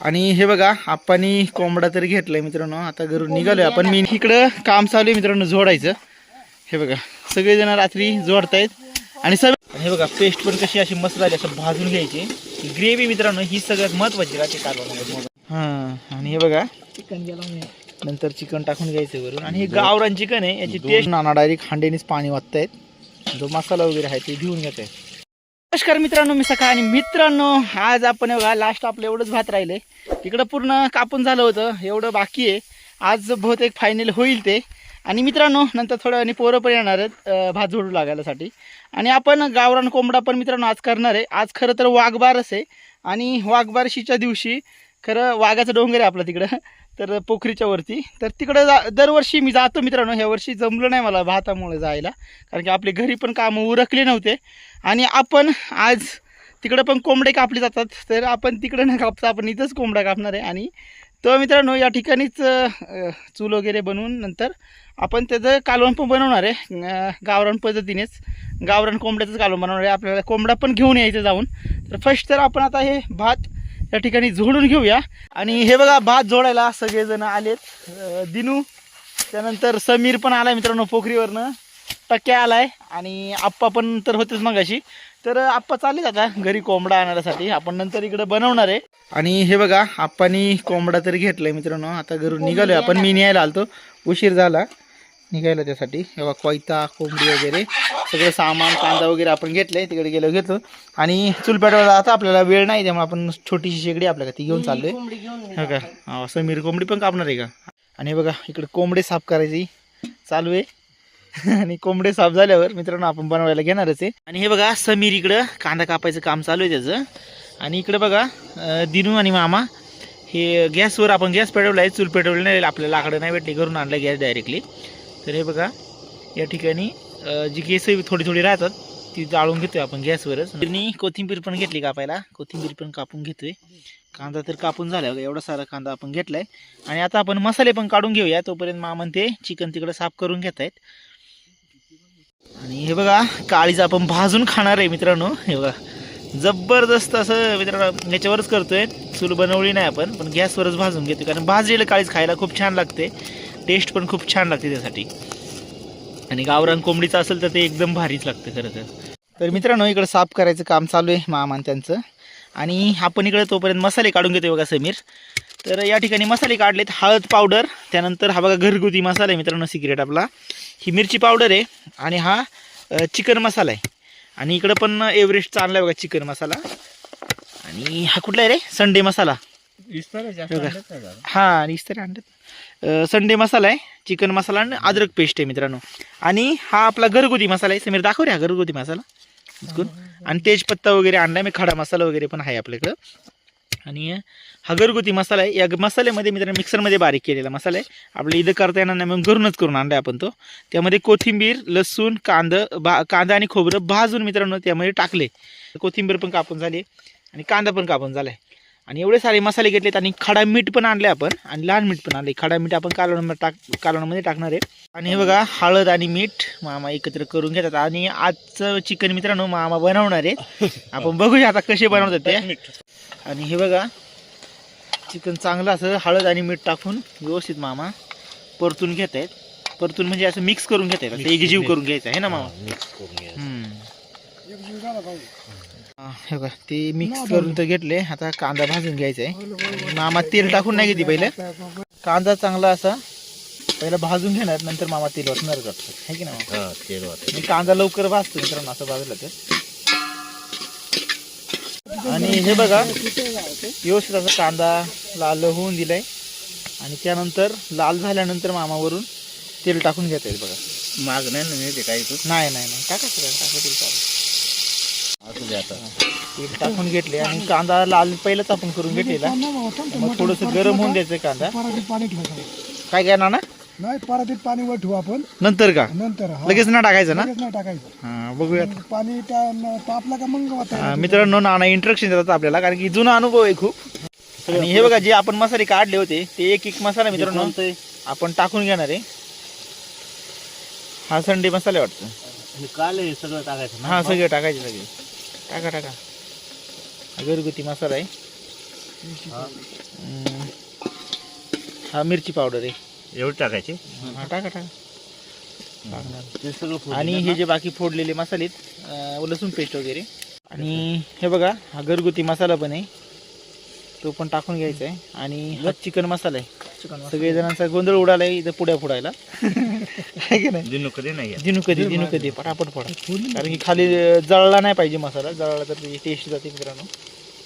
आणि हे बघा आप्पानी कोंबडा तरी घेतलाय मित्रांनो. आता घरून निघालोय आपण. मी इकडं काम चालू आहे मित्रांनो जोडायचं. हे बघा सगळेजण रात्री जोडतायत. आणि सगळं हे बघा पेस्ट पण कशी अशी मस्त झाली असं भाजून घ्यायची. ग्रेव्ही मित्रांनो ही सगळ्यात महत्वाची राहते कालवणामध्ये. हा आणि हे बघा चिकन गेला नंतर चिकन टाकून घ्यायचं वरून. आणि हे गावरान चिकन आहे याची टेस्ट नाना डायरेक्ट हांडेनीच पाणी वाटतायत जो मसाला वगैरे आहे ते घेऊन घेत नमस्कार मित्रांनो मी सकाळ आणि मित्रांनो आज आपण बघा लास्ट आपलं एवढंच भात राहिले इकडं पूर्ण कापून झालं होतं एवढं बाकी आहे. आज बहुतेक फायनल होईल ते. आणि मित्रांनो नंतर थोडं आणि पोरं पण येणार आहेत भात जोडू लागायलासाठी. आणि आपण गावरान कोंबडा पण मित्रांनो आज करणार आहे. आज खरं तर वाघबारस आहे. आणि वाघबारशीच्या दिवशी खरं वाघाचं डोंगर आहे आपलं तिकडं. तर पोखरीच्या वरती. तर तिकडं जा दरवर्षी मी जातो मित्रांनो. ह्या वर्षी जमलं नाही मला भातामुळे जायला. कारण की आपले घरी पण कामं उरकले नव्हते. आणि आपण आज तिकडं पण कोंबडे कापले जातात. तर आपण तिकडं न कापता आपण इथंच कोंबडा कापणार आहे. आणि तर मित्रांनो या ठिकाणीच चूल वगैरे बनवून नंतर आपण त्याचं कालवण पण बनवणार आहे. गावरान पद्धतीनेच. गावरान कोंबड्याचंच कालवण बनवणार आहे. आपल्याला कोंबडा पण घेऊन यायचं जाऊन. तर फर्स्ट तर आपण आता हे भात या ठिकाणी जोडून घेऊया. आणि हे बघा भात जोडायला सगळेजण आलेत. दिनू त्यानंतर समीर पण आलाय मित्रांनो पोखरीवरनं. टक्क्या आलाय. आणि आप्पा पण तर होतेच मगाशी. तर आप्पा चालेल आता घरी कोंबडा आणण्यासाठी आपण नंतर इकडे बनवणार आहे. आणि हे बघा आप्पानी कोंबडा तरी घेतलाय मित्रांनो. आता घरून निघालोय. आपण मी न्यायला आलतो. उशीर झाला. निघायला त्यासाठी. बघा कोयता कोंबडी वगैरे सगळं सामान कांदा वगैरे आपण घेतलंय तिकडे गेलो घेतो आणि चुलपेटाला आता आपल्याला वेळ नाही त्यामुळे आपण छोटीशी शेगडी आपल्याला ती घेऊन चाललोय. हो का? समीर कोंबडी पण कापणार आहे का? आणि हे बघा इकडे कोंबडे साफ करायची चालू आहे. आणि कोंबडे साफ झाल्यावर मित्रांनो आपण बनवायला घेणारच आहे. आणि हे बघा समीर इकडं कांदा कापायचं काम चालू आहे त्याचं. आणि इकडे बघा दिनू आणि मामा हे गॅसवर आपण गॅस पेटवला आहे चूल पेटवलं नाही आपल्याला लाकडं नाही भेटली घरून आणलं गॅस डायरेक्टली. तर हे बघा या ठिकाणी जी केस थोडी थोडी राहतात ती जाळून घेतोय आपण गॅसवरच. आणि कोथिंबीर पण घेतली कापायला. कोथिंबीर पण कापून घेतोय. कांदा तर कापून झाला बघा एवढा सारा कांदा आपण घेतलाय. आणि आता आपण मसाले पण काढून घेऊया. तोपर्यंत मामन ते चिकन तिकडं साफ करून घेत आहेत आणि हे बघा काळीज आपण भाजून खाणार आहे मित्रांनो. हे बघा जबरदस्त असं मित्रांनो याच्यावरच करतोय. चूल बनवली नाही आपण पण गॅसवरच भाजून घेतोय. कारण भाजलेलं काळीज खायला खूप छान लागते टेस्ट पण खूप छान लागते त्यासाठी. आणि गावरान कोंबडीचं असेल तर ते एकदम भारीच लागतं खरं तर. तर मित्रांनो इकडं साफ करायचं काम चालू आहे मामान त्यांचं. आणि आपण इकडं तोपर्यंत मसाले काढून घेतोय बघा समीर. तर या ठिकाणी मसाले काढलेत हळद पावडर त्यानंतर हा बघा घरगुती मसाला आहे मित्रांनो सिक्रेट आपला. ही मिरची पावडर आहे आणि हा चिकन मसाला आहे. आणि इकडं पण एव्हरेस्ट चांगला आहे बघा चिकन मसाला. आणि हा कुठला आहे रे? संडे मसाला. हा इस्तर आणतात संडे मसाला आहे चिकन मसाला आणि अद्रक पेस्ट आहे मित्रांनो. आणि हा आपला घरगुती मसाला आहे. समीर दाखव रे हा घरगुती मसाला. बिलकुल आणि तेजपत्ता वगैरे आणलाय मी खडा मसाला वगैरे पण आहे आपल्याकडं. आणि हा घरगुती मसाला आहे. या मसाल्यामध्ये मित्रांनो मिक्सरमध्ये बारीक केलेला मसाला आहे. आपल्या इथं करता येणार नाही म्हणून घरूनच करून आणलाय आपण तो. त्यामध्ये कोथिंबीर लसूण कांदा बा कांदा आणि खोबरं भाजून मित्रांनो त्यामध्ये टाकले कोथिंबीर पण कापून झाली आणि कांदा पण कापून झालाय. आणि एवढे सारे मसाले घेतलेत आणि खडा मीठ पण आणले आपण. आणि लहान मीठ पण आणले खडा मीठ आपण कालवण टाक कालवणामध्ये टाकणार आहे. आणि हे बघा हळद आणि मीठ मामा एकत्र करून घेतात. आणि आजचं चिकन मित्रांनो मामा बनवणार आहे. आपण बघूया आता कसे बनवतात ते. आणि हे बघा चिकन चांगलं असं हळद आणि मीठ टाकून व्यवस्थित मामा परतून घेत आहेत परतून म्हणजे असं मिक्स करून घेत आहेत एक जीव करून घ्यायचं आहे ना मामा? हम्म. हा, हे बघा ते मिक्स करून तर घेतले. आता कांदा भाजून घ्यायचा आहे. मामा तेल टाकून नाही घेते पहिले. कांदा चांगला असा पहिला भाजून घेणार नंतर मामा तेल वाटणार करतात. है की ना मामा? आणि कांदा लवकर भाजतो मित्रांनो असं भाजला तर. आणि हे बघा व्यवस्थित असा कांदा लाल होऊन दिलाय. आणि त्यानंतर लाल झाल्यानंतर मामावरून तेल टाकून घेता येईल बघा. माग नाही ना मिळते काही तू? नाही नाही नाही. टाका टाका तेल चालेल असू दे आता. तेल टाकून घेतले आणि कांदा लाल पहिलाच आपण करून घेतलेला. मग थोडस गरम होऊन द्यायचं कांदा. पाणी ठेवायचं काय काय ना नाही परातीत पाणी वर ठेवू आपण. नंतर का? नंतर हा. लगेच ना टाकायचं ना? लगेच नाही टाकायचं. हा बघूयात. मग पाणी त्या न- तापलं का मग हा, मित्रांनो नाना इंट्रक्शन देतात आपल्याला कारण की जुना अनुभव आहे खूप. आणि हे बघा जे आपण मसाले काढले होते ते एक एक मसाला मित्रांनो आपण टाकून घेणार आहे. हा संडे मसाले वाटतं. हे काल हे सगळं टाकायचं हा सगळे टाकायचे सगळे. टाका टाका हा घरगुती मसाला आहे. हा. मिरची पावडर आहे. एवढी टाकायची? हा टाका टाका. आणि हे जे बाकी फोडलेले मसाले आहेत, अं, लसूण पेस्ट वगैरे. आणि हे बघा हा घरगुती मसाला पण आहे. तो पण टाकून घ्यायचा आहे. आणि हा चिकन मसाला आहे. सगळे जणांचा गोंधळ उडाला आहे इथं पुड्या फोडायला आहे की नाही? दिनू कधी नाही आहे. दिनू कधी दिनू कधी पटापट फोडा कारण की खाली जळला नाही पाहिजे मसाला जळला तर टेस्ट जाते मित्रांनो.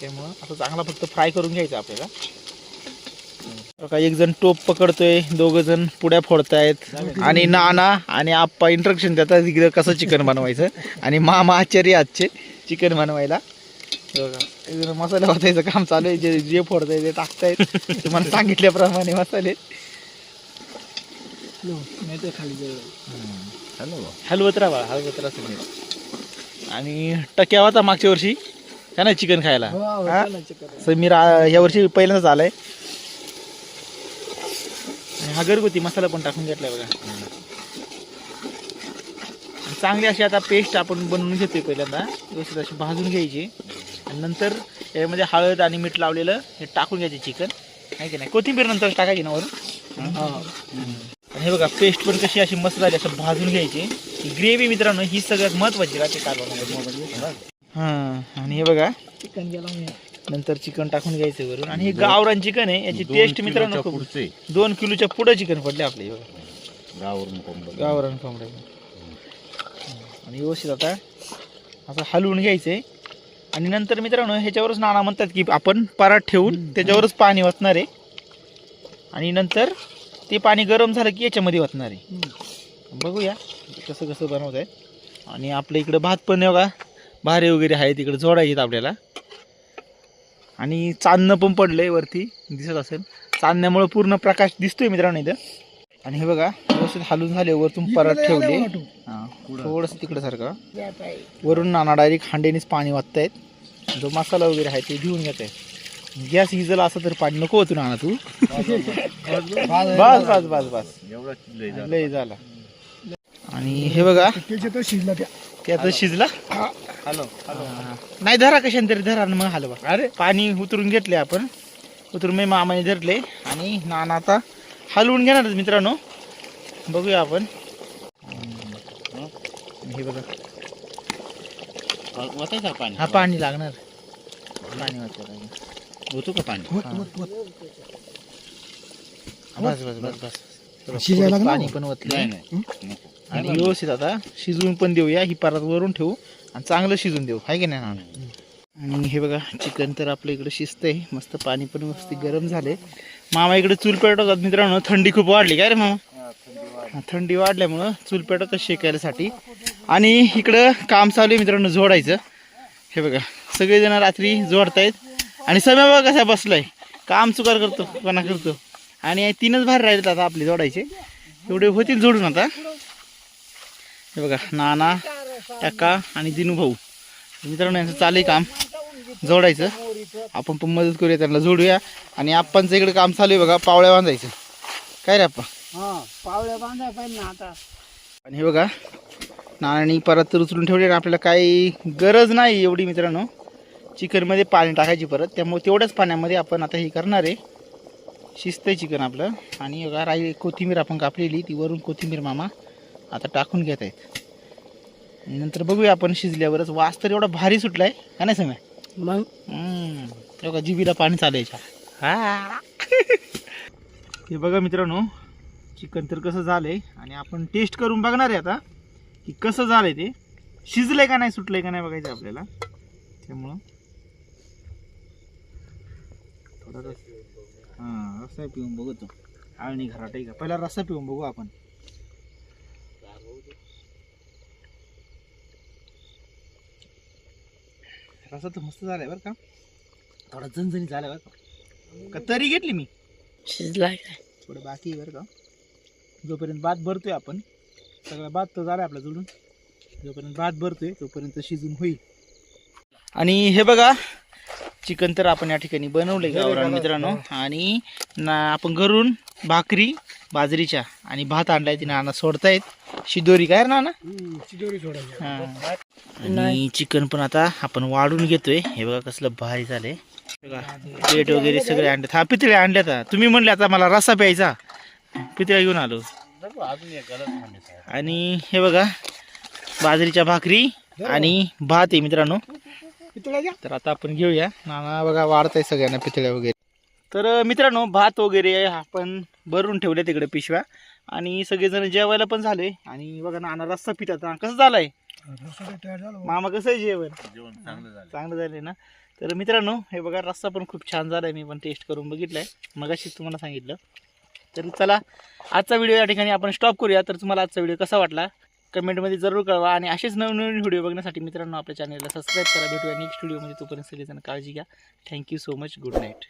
त्यामुळं असं चांगला फक्त फ्राय करून घ्यायचा आपल्याला. बघा एक जण टोप पकडतोय दोघ जण पुड्या फोडतायत. आणि नाना आणि आप्पा इंट्रक्शन देतात इकडं कसं चिकन बनवायचं. आणि मामा आचार्य आजचे चिकन बनवायला. बघा. मसाले होतायचं काम चालू आहे. जे जे फोडताय ते टाकतायत. तुम्हाला सांगितल्याप्रमाणे मसाले नाही तर खाली हॅलो. हलवत राहा बाळा, हलवत राहा समीर आणि टक्या होता मागच्या वर्षी. का नाही चिकन खायला? हा? समीर आ- या वर्षी पहिल्यांदाच आलाय. आणि हा घरगुती मसाला पण टाकून घेतलाय बघा. चांगली अशी आता पेस्ट आपण बनवून घेतोय पहिल्यांदा. व्यवस्थित अशी भाजून घ्यायची. आणि नंतर यामध्ये हळद आणि मीठ लावलेलं हे टाकून घ्यायचे चिकन. आहे की नाही? कोथिंबीर नंतर टाकायची ना वरून? आणि हे बघा पेस्ट पण कशी अशी मस्त झाली असं भाजून घ्यायची. ग्रेव्ही मित्रांनो ही सगळ्यात महत्वाची राहते हां आणि हे बघा. चिकन गेला नंतर चिकन टाकून घ्यायचं वरून. आणि हे गावरान चिकन आहे याची टेस्ट मित्रांनो दोन किलोच्या पुढे चिकन पडले आपले. हे बघा. गावरून कोंबडं. गावरान कोंबडे. आणि व्यवस्थित आता असं हलवून घ्यायचंय. आणि नंतर मित्रांनो ह्याच्यावरच नाना म्हणतात की आपण परात ठेवून त्याच्यावरच पाणी वाचणार आहे. आणि नंतर ते पाणी गरम झालं की याच्यामध्ये वाचणार आहे. बघूया कसं कसं बनवत आहे. आणि आपल्या इकडं भात पण आहे बघा. भारे वगैरे आहेत इकडे जोडायचे आपल्याला. आणि चांदणं पण पडलंय वरती दिसत असेल. चांदण्यामुळे पूर्ण प्रकाश दिसतोय मित्रांनो इथं. आणि हे बघा व्यवस्थित हलून झाले वरतून परत ठेवले. हा थोडस तिकडे सारखं वरून नाना डायरेक्ट हांड्यानेच पाणी वाचतायत. जो मसाला वगैरे आहे ते घेऊन घेत आहे गॅस हिजला असं तर पाणी नको होतं नाना तू. बस बस बस बस. एवढा लय झाला. लय झाला आणि हे बघा शिजला त्या. त्यात शिजला? हॅलो. नाही धरा कशाने तरी धरा मग हलवा. अरे. पाणी उतरून घेतले आपण. उतरून मी मामाने धरले. आणि नाना आता हलवून घेणार मित्रांनो. बघूया आपण. हे बघा. वाचायचं पाणी. हा पाणी लागणार. पाणी वाचायला होतो का पाणी. बस बस बस बस. शिजायला? पाणी पण. नाही. आणि व्यवस्थित आता शिजवून पण देऊया. ही परत वरून ठेवू. आणि चांगलं शिजून देऊ. आहे की नाही? आणि हे बघा चिकन तर आपल्या इकडे शिजतंय. मस्त पाणी पण व्यवस्थित गरम झाले मामा इकडे चूल पेटवतात मित्रांनो. थंडी खूप वाढली काय रे मामा? थंडी वाढल्यामुळं चूल पेटवतात शेकायसाठी आणि इकडं काम चालू आहे मित्रांनो जोडायचं. हे बघा सगळेजण रात्री जोडतायत. आणि समय बघा कसा बसलाय. काम चुकार करतो कोणा करतो. आणि तीनच बाहेर राहिलेत आता आपले जोडायचे. एवढे होतील जोडून आता. हे बघा नाना टक्का आणि दिनू भाऊ मित्रांनो यांचं चालू आहे काम. जोडायचं. आपण पण मदत करूया त्यांना जोडूया. आणि आप्पांचं इकडे काम चालू आहे बघा पावळ्या बांधायचं. काय रे आप्पा? हा पावल्या बांधाय पाहिजे ना आता. आणि हे बघा नानानी परत तर उचलून ठेवले आणि आपल्याला काही गरज नाही एवढी मित्रांनो. चिकनमध्ये पाणी टाकायची परत त्यामुळे तेवढ्याच पाण्यामध्ये आपण आता हे करणार आहे. शिजतंय चिकन आपलं. आणि बघा राई कोथिंबीर आपण कापलेली ती वरून कोथिंबीर मामा आता टाकून घेत आहेत नंतर बघूया आपण शिजल्यावरच. वास तर एवढा भारी सुटलाय का नाही समय मग? हम्म, बघा जिबीला पाणी चालायच्या हा. हे बघा मित्रांनो चिकन तर कसं झालंय आणि आपण टेस्ट करून बघणार आहे आता की कसं झालंय ते. शिजलंय का नाही सुटलंय का नाही बघायचं आपल्याला. त्यामुळं. थोडा रस हां रस्सा पिऊन बघतो. आळणी घराट आहे का? पहिला रस्सा पिऊन बघू आपण. रस्सा तर मस्त झालाय बरं का. थोडा झणझणी झालाय बरं का. का तरी घेतली मी. शिजलाय थोडं बाकी आहे बरं का. जोपर्यंत भात भरतोय आपण सगळा भात तर झाला आपला जोडून. जोपर्यंत भात भरतोय तोपर्यंत शिजून होईल. आणि हे बघा चिकन तर आपण या ठिकाणी बनवलंय गावरान मित्रांनो. आणि ना आपण घरून भाकरी बाजरीच्या आणि भात आणलाय ती नाना सोडतायत. शिदोरी काय रे नाना? चिजोरी सोडायची हा. आणि चिकन पण आता आपण वाढून घेतोय. हे बघा कसलं भारी झालंय. बघा, प्लेट वगैरे सगळे आणलेत हा पितळे आणल्यात हा. तुम्ही म्हणले आता मला रस्सा प्यायचा. पितळ्या घेऊन आलो. आणि हे बघा बाजरीच्या भाकरी आणि भात आहे मित्रांनो. पितळ्याच्या तर आता आपण घेऊया. नाना बघा वाढत आहे सगळ्यांना पितळ्या वगैरे. तर मित्रांनो भात वगैरे आपण भरून ठेवले तिकडे पिशव्या. आणि सगळेजण जेवायला पण झाले. आणि बघा नाना रस्सा पिठात हा, कसं झालंय? रस्सा तयार झाला मामा कसं आहे जेवण? जेवण चांगलं झालं चांगलं झालंय ना? तर मित्रांनो हे बघा रस्सा पण खूप छान झालाय. मी पण टेस्ट करून बघितलाय. मगाशी तुम्हाला सांगितलं. तर चला आजचा व्हिडिओ या ठिकाणी आपण स्टॉप करूया. तर तुम्हाला आजचा व्हिडिओ कसा वाटला? कमेंटमध्ये जरूर कळवा आणि असेच नवनवीन व्हिडिओ बघण्यासाठी मित्रांनो आपल्या चॅनलला सबस्क्राईब करा. भेटूया नेक्स्ट व्हिडिओमध्ये तोपर्यंत सगळेजण काळजी घ्या. Thank you so much good night